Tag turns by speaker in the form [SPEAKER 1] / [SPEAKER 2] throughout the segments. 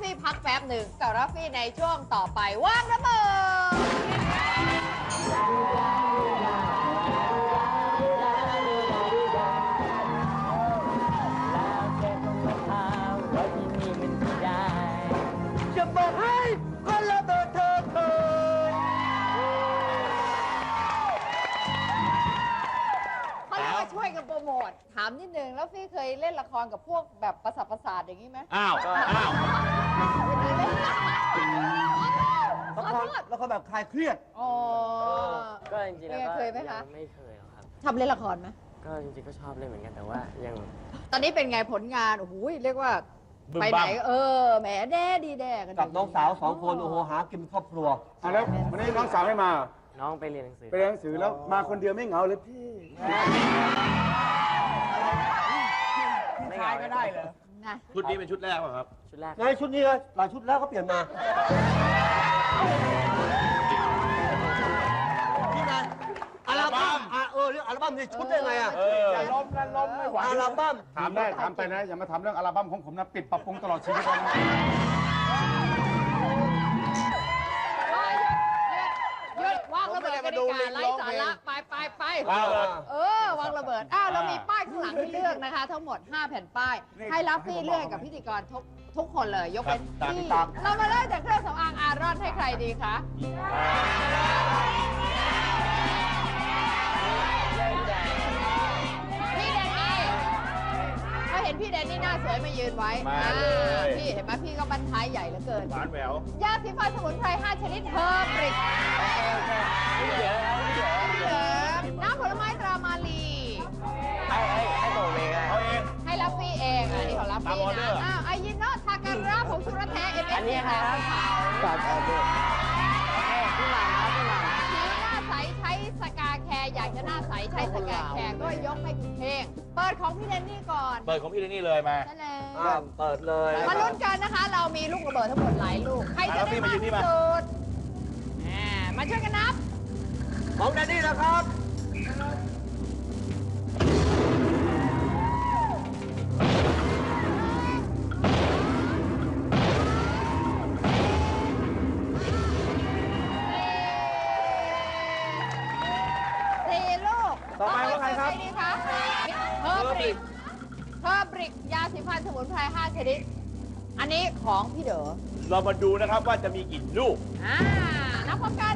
[SPEAKER 1] ฟี่พักแป๊บหนึ่งกับรัฟฟี่ในช่วงต่อไปว่างระเบิดา
[SPEAKER 2] มนิด
[SPEAKER 3] นึ
[SPEAKER 1] งแล้วฟี่เคยเล่นละครกับพวกแบบประสาทประสาทอย่างนี้ไหม
[SPEAKER 4] อ้าวอ้าว
[SPEAKER 1] เคยเล่นขอ
[SPEAKER 3] ละค
[SPEAKER 1] โท
[SPEAKER 3] ร
[SPEAKER 1] ษ
[SPEAKER 3] ละครแบบคลายเครียด
[SPEAKER 1] อ๋อ
[SPEAKER 2] ก็จริงๆแล้วก็
[SPEAKER 1] เคยไหมคะ
[SPEAKER 2] งไม่เคยหรอกครับ
[SPEAKER 1] ทำเล่นละครไหม
[SPEAKER 2] ก็จริงๆก็ชอบเล่นเหมือนกันแต่ว่ายัง
[SPEAKER 1] ตอนนี้เป็นไงผลงานโอ้โหเรียกว่า
[SPEAKER 4] บึ้ม
[SPEAKER 1] ไป
[SPEAKER 4] บั้
[SPEAKER 1] ไหน
[SPEAKER 4] ม
[SPEAKER 1] เออแหมแด้ดีแด้กัน
[SPEAKER 3] กับน้องสาวสองคนโอ้โหหากินครอบครัว
[SPEAKER 5] อะแล้ววันนี้น้องสาวไม่มา
[SPEAKER 2] น้องไปเรียนหนังสือ
[SPEAKER 5] ไปเรียนหนังสือแล้วมาคนเดียวไม่เหงาเลยพี่
[SPEAKER 2] ไม่เหงาก็ได้เลย
[SPEAKER 1] นะ
[SPEAKER 4] ชุดนี้เป็นชุดแรกป่ะครับ
[SPEAKER 2] ชุดแรก
[SPEAKER 3] ในชุดนี้ก็หลายชุดแล้วก็เปลี่ยนมาพี่นันอัลบั้มอะเออเรื่องอัลบั้มนี่ชุดได้ไงอะ
[SPEAKER 4] เออ
[SPEAKER 5] ล้มนะล้มไม่ไหว
[SPEAKER 3] อัลบั้ม
[SPEAKER 5] ถามได้ถามไปนะ อย่ามาถามเรื่องอัลบั้มของผมนะ ปิดปรับปรุงตลอดชีวิตเลยนะ
[SPEAKER 1] วางระเบิดกันดีกว่าไร้สาระไปไปไป
[SPEAKER 4] วางระเบิด
[SPEAKER 1] เออวางระเบิดอ้าวเรามีป้ายข้างหลังให้เลือกนะคะ ทั้งหมด 5 แผ่นป้าย ให้รับฟี่เลือกกับพิธีกรทุกทุกคนเลย ยกเป็น
[SPEAKER 4] ครับ
[SPEAKER 1] พี่
[SPEAKER 4] ตาม
[SPEAKER 1] เรามาเริ่มจากเครื่องสำอางอารอนให้ใครดีคะ พี่แดนนี่หน้าสวยมายืนไว้
[SPEAKER 4] มาเลย
[SPEAKER 1] อ่าพี่เห็นไหมพี่ก็บรรทายใหญ่เหลือเกิน
[SPEAKER 4] หวานแหวว
[SPEAKER 1] ยาสีฟันสมุนไพร 5 ชนิดเฮอร์บริกน้ำผลไม้ตรามาลี
[SPEAKER 2] ให้ให้ให้โตเองอะ
[SPEAKER 4] เอาเอง
[SPEAKER 1] ให้รับฟรีเองอันนี้ของรับฟรี
[SPEAKER 4] ตามออเดอ
[SPEAKER 1] นะ
[SPEAKER 4] ร์
[SPEAKER 1] อ้าวไอยินโนทาการ่าผงชูรสแท้เอฟเอ
[SPEAKER 2] อันนี้ครับ
[SPEAKER 1] ผิว
[SPEAKER 2] ฝากเอาด้วย
[SPEAKER 1] อยากจะหน้าใสใช้สกาแคร์ก็ยกให้คุณเพ่งเปิดของพี่แดนนี่ก่อน
[SPEAKER 4] เปิดของพี่เดนี่เลยมา
[SPEAKER 1] นั่นแหละ
[SPEAKER 3] อะเปิดเลย
[SPEAKER 1] มาลุ้นกันนะคะ เรามีลูกระเบิดทั้งหมดหลายลูก ใครจะได้มากที่สุดอ่ามาช่วยกันนับ
[SPEAKER 3] ของแดนนี่นะครับ ต่อไปว่าใครครับ
[SPEAKER 1] ดีคะเฮอร์บริกเฮอร์บริกยาสีฟันสมุนไพร5ชนิด อันนี้ของพี่เด๋อ
[SPEAKER 4] เรามาดูนะครับว่าจะมีกี่ลูก
[SPEAKER 1] อ่านับพร้อมกัน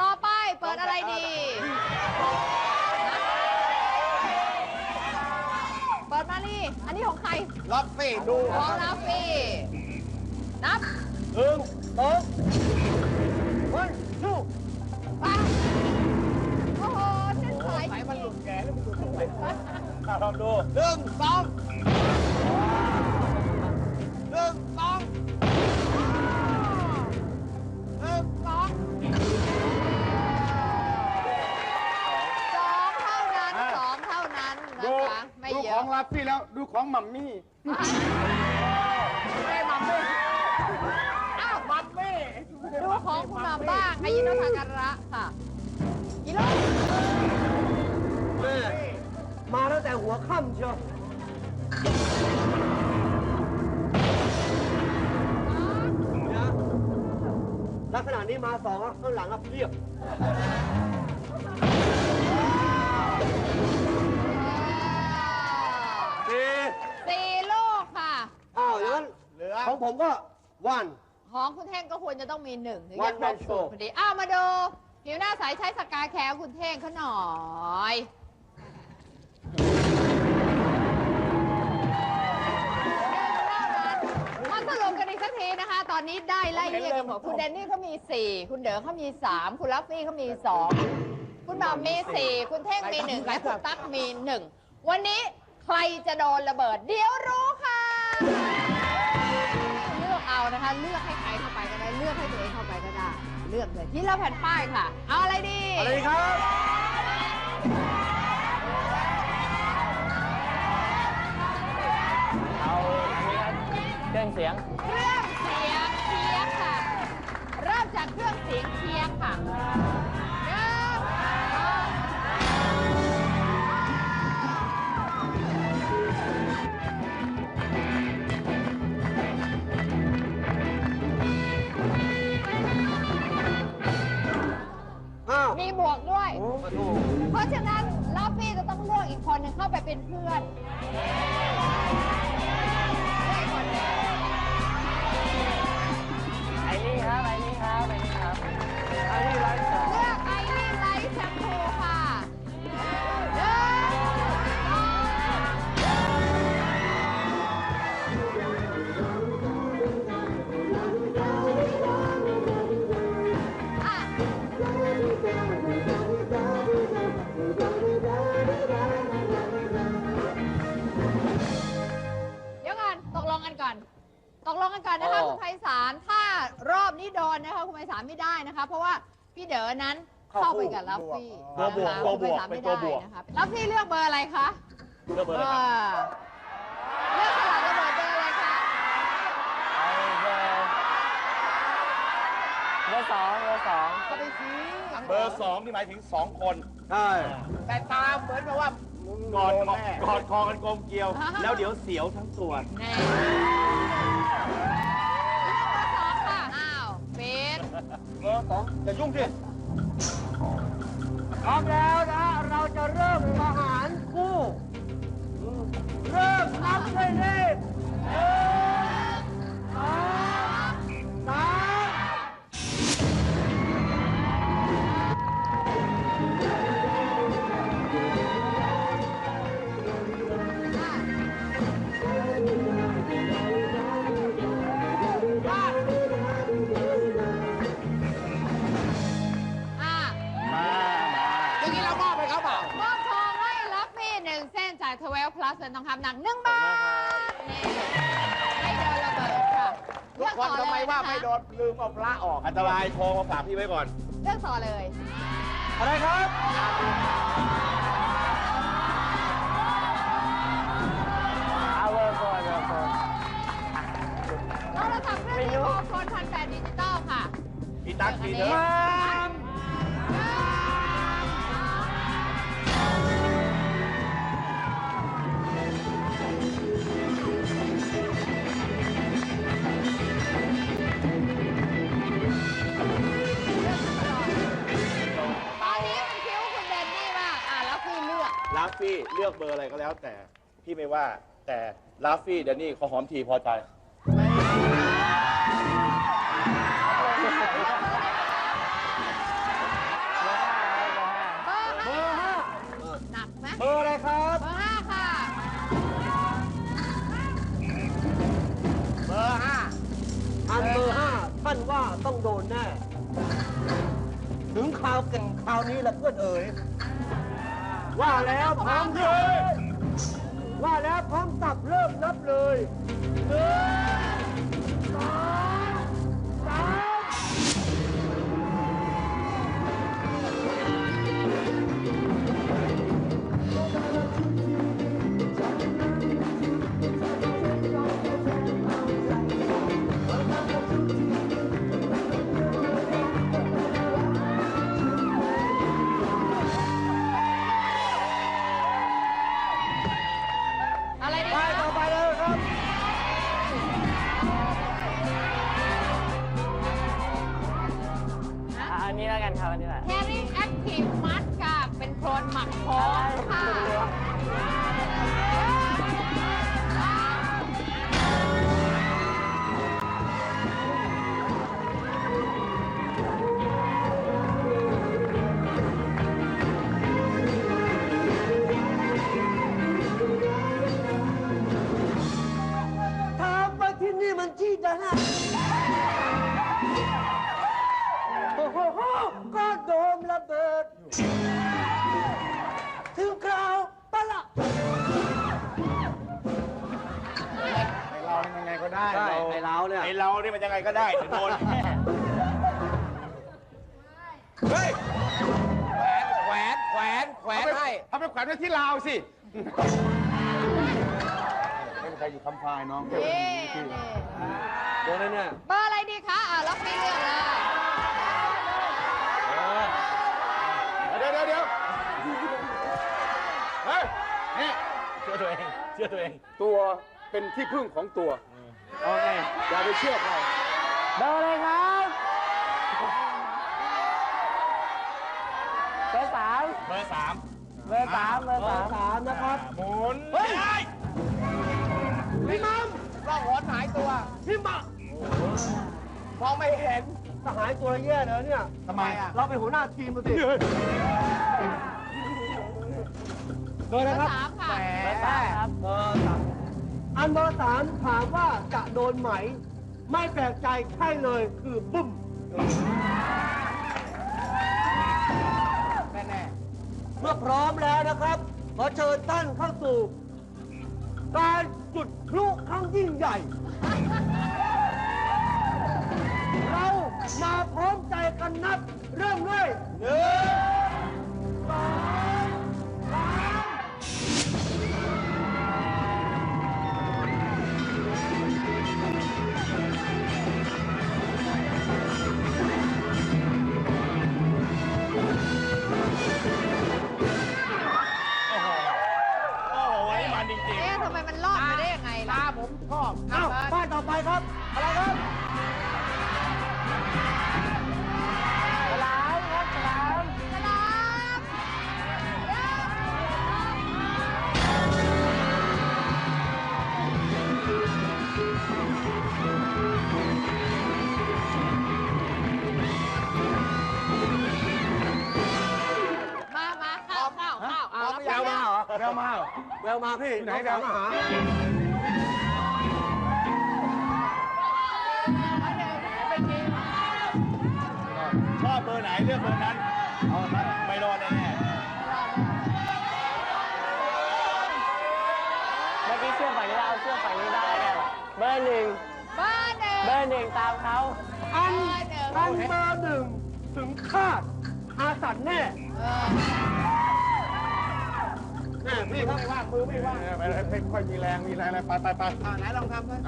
[SPEAKER 1] ต่อไปเปิดอะไรดี เปิดมาลี่อันนี้ของใคร
[SPEAKER 3] รับสิดู
[SPEAKER 1] ของนับฟี่นับ
[SPEAKER 3] หนึ่งสองวันทู
[SPEAKER 1] ไปโอ้โหเส้นสาย
[SPEAKER 4] ไหนมันหลุดแกแล้วมันหลุดตรงไหนอะลองดู
[SPEAKER 3] หนึ่งสอง
[SPEAKER 5] ดู
[SPEAKER 1] เย
[SPEAKER 5] ขอ
[SPEAKER 1] อะ
[SPEAKER 5] งลาฟี่แล้วดูของหมัมมี่
[SPEAKER 1] ไม่มัมมี่อ้าวมัมมี่ดูของคุณมัมบ้างอายิโนทาการะค่ะกิโล
[SPEAKER 3] แม่มาตั้งแต่หัวค่ำเชียวนะลักษณะนี้มาสองอะข้างหลังอะเพียบ ของผมก็วัน
[SPEAKER 1] ของคุณเท่งก็ควรจะต้องมีหนึ่งถึง
[SPEAKER 3] One
[SPEAKER 1] จะครบ
[SPEAKER 3] man
[SPEAKER 1] สูต
[SPEAKER 3] show
[SPEAKER 1] รพอดีอ้าวมาดูผิวหน้าใสใช้สกาแคร์คุณเท่งเขาหน่อยมาสรุปกันอีกสักทีนะคะ ตอนนี้ได้ไล่เรียกกันหมดคุณแดนนี่เขามี 4 คุณเด๋อเขามี 3 คุณลัฟฟี่เขามี 2 คุณหมอมมี4คุณเท่งมี 1 และคุณตั๊กมี 1 วันนี้ใครจะโดนระเบิด เดี๋ยวรู้ค่ะเลือก เลือกให้ใครเข้าไปก็ได้เลือกให้ตัวเองเข้าไปก็ได้ เลือกเลยที่เราแผ่นป้ายค่ะ เอาอะไรดี
[SPEAKER 3] อะไรครับ
[SPEAKER 2] เอาเค
[SPEAKER 1] รื่องเสียง เครื่องเสียงเทียงค่ะ เริ่มจากเค
[SPEAKER 2] รื่อง
[SPEAKER 1] เสียงเทียงค่ะ
[SPEAKER 3] เป็
[SPEAKER 1] นเพื่อน นะคะคุณไพศาลไม่ได้นะคะ เพราะว่าพี่เด๋อนั้นเข้าไปกับลัฟฟี่
[SPEAKER 4] ตัวบวก
[SPEAKER 1] นะคะ
[SPEAKER 4] ตัวบวก
[SPEAKER 1] คุณไพศาล
[SPEAKER 4] เป็น
[SPEAKER 1] ไม่
[SPEAKER 4] ตัว
[SPEAKER 1] ได้
[SPEAKER 4] บวก
[SPEAKER 1] นะคะลัฟฟี่เลือกเบอร์อะไรคะ
[SPEAKER 4] เลือกเบอร์อะไรครับ
[SPEAKER 1] เลือกสลับระเบิดเบอร์อะไรคะ
[SPEAKER 2] ไอเบอร์เบอร์สองเบอร์สอง
[SPEAKER 1] ก็ไปชี้
[SPEAKER 4] เบอร์สองนี่หมายถึงสองคน
[SPEAKER 3] ใช่
[SPEAKER 4] แต่ตาเหมือนแบบว่ากอดคอกอดคอกันกลมเกลียว แล้วเดี๋ยวเสียวทั้งตัว
[SPEAKER 1] อร์สองอ
[SPEAKER 3] ย่ายุ่งสิ
[SPEAKER 2] พร้อมแล้ว
[SPEAKER 1] 12 plus เป็นทองคำหนักหนึ่งบาทนี่ไม่โดนระเบิดค่ะ
[SPEAKER 4] ทุกคนทำไมว่าไม่โดนลืมเอาพระออกอันตรายโทรมาฝากพี่ไว้ก่อน
[SPEAKER 1] เลือกต่อเลย
[SPEAKER 3] อะไรครับ
[SPEAKER 2] ฟฟี่
[SPEAKER 1] เลื
[SPEAKER 4] อ
[SPEAKER 1] กเบ
[SPEAKER 4] อร์อะไรก็แล้ว แต่พี่ไม่ว่าแต่ลาฟฟี่เดนนี่เขาหอมทีพอใจ
[SPEAKER 1] เบอร์ห้าหนักไหม
[SPEAKER 3] เบอร์อะไรครับ
[SPEAKER 1] เบอร์ห้าค่ะ
[SPEAKER 4] เบอร์ห้า
[SPEAKER 3] อันเบอร์ห้าท่านว่าต้องโดนแน่ ถึงข่าวเก่งข่าวนี้แหละเพื่อนเอ๋ย ว่าแล้วพร้อมเลยว่าแล้วพร้อมตับเริ่มนับเลยเเป็
[SPEAKER 1] นโครนหมักโค้งค่ะ
[SPEAKER 3] ถามว่าที่นี่มันที่ไหนโอ้โหก็โดมระเบิด
[SPEAKER 5] นี่
[SPEAKER 4] มันยังไงก็ได้ถึงโดนแน่เฮ้ย
[SPEAKER 6] แขวนแขวนแขวนแขวนให้
[SPEAKER 5] เอาไปแขวนไว้ที่ลาวสิไม่มีใครอยู่คำพายน้อง
[SPEAKER 1] นี่นี่
[SPEAKER 3] โดนเลยเนี่ย
[SPEAKER 1] เบอร์อะไรดีคะอ่าล็อกมีเลือกเลย
[SPEAKER 5] เดี๋ยวเดี๋ยวเดี๋ยวเฮ้ยนี่
[SPEAKER 6] เชื่อตัวเองเชื่อตัวเอง
[SPEAKER 5] ตัวเป็นที่พึ่งของตัว
[SPEAKER 3] เอาไง
[SPEAKER 5] อย่าไปเชื่อใคร
[SPEAKER 2] เบอร์อะไรครับเบอร์สาม
[SPEAKER 6] เบอร์สาม
[SPEAKER 2] เบอร์สามเบอร์
[SPEAKER 3] เบอ
[SPEAKER 2] สาม
[SPEAKER 3] ร์สามนะครับ
[SPEAKER 6] หมุน
[SPEAKER 3] เฮ้ย
[SPEAKER 6] ได้
[SPEAKER 3] พี่มัม
[SPEAKER 4] ร่องหนหายตัว
[SPEAKER 3] พี่มัม
[SPEAKER 4] มองไม่เห็น
[SPEAKER 3] ทหารตัวแย่เลยเนี่ย
[SPEAKER 5] ทำไมอะ
[SPEAKER 3] เราเป็นหัวหน้าทีมมาสิเบอร์
[SPEAKER 1] เบ
[SPEAKER 3] นะ
[SPEAKER 1] อ
[SPEAKER 3] ครับ
[SPEAKER 1] ร์สามค่ะ
[SPEAKER 2] เบอร์สามครับ
[SPEAKER 3] เบอร์สาม อันเบอร์สามถามว่าจะโดนไหม ไม่แปลกใจใช่เลยคือบุ้ม
[SPEAKER 4] แน่
[SPEAKER 3] เมื่อพร้อมแล้วนะครับ ขอเชิญท่านเข้าสู่ การจุดพลุครั้งยิ่งใหญ่ เรามาพร้อมใจกันนับ เริ่มด้วยหนึ่งสอง
[SPEAKER 6] ว
[SPEAKER 3] วมาเหรอ
[SPEAKER 5] แววมา
[SPEAKER 3] พี่
[SPEAKER 5] ไหน
[SPEAKER 3] อง
[SPEAKER 5] แวว
[SPEAKER 3] สามาหา
[SPEAKER 4] ชอบเบอร์ไหนเลือกเบอร์นั้นเอานั้นไม่รอดแน่
[SPEAKER 2] เมื่อกี้เชื่อมฝั่งนี้ได้เอาเชื่อมฝั่งนี้ได้กันเบอร์หนึ่ง
[SPEAKER 1] เบอร์หนึ่ง
[SPEAKER 2] เบอร์หนึ่งตามเขา
[SPEAKER 3] อัน
[SPEAKER 1] เบอร์หนึ่ง
[SPEAKER 3] อันเบอร์หนึ่งถึงคาดอาสันแน่
[SPEAKER 1] เออ
[SPEAKER 3] แน่พี่ครับ
[SPEAKER 5] ไม่ว่างมือไม่ว่างไปเลยไม่ค่อยมีแรงมีแรงอะไรไปไปไป
[SPEAKER 4] อ่าไหนลองทำด้วย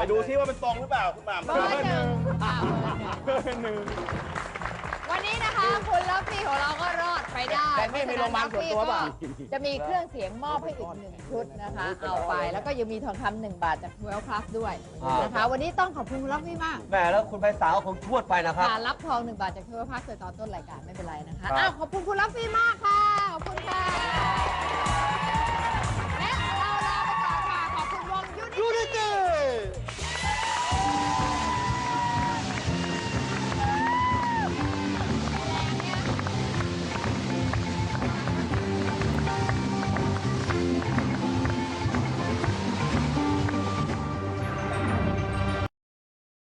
[SPEAKER 1] ไป
[SPEAKER 4] ดูซิว่ามันตรงหรือเปล่าคุณหม่ำ
[SPEAKER 1] เบอร์หนึ่งอะเบอร์หนึ่งวันนี้นะคะคุณลัฟฟี่ของเราก็รอดไปได้
[SPEAKER 4] แต่นี่มีโรงพยาบาลส่วนตัวเปล่า
[SPEAKER 1] จะมีเครื่องเสียงมอบให้อีกหนึ่งชุดนะคะ เอาไปแล้วก็ยังมีทองคำหนึ่งบาทจากเวลคลาสด้วยนะคะ วันนี้ต้องขอบคุณคุณลัฟฟี่มาก
[SPEAKER 3] แหมแล้วคุณไพศาลคงชวดไปนะครับ
[SPEAKER 1] ค่ะรับทองหนึ่งบาทจากเทวพักเกิดตอนต้นรายการไม่เป็นไรนะคะอ้าวขอบคุณคุณลัฟฟี่มากค่ะ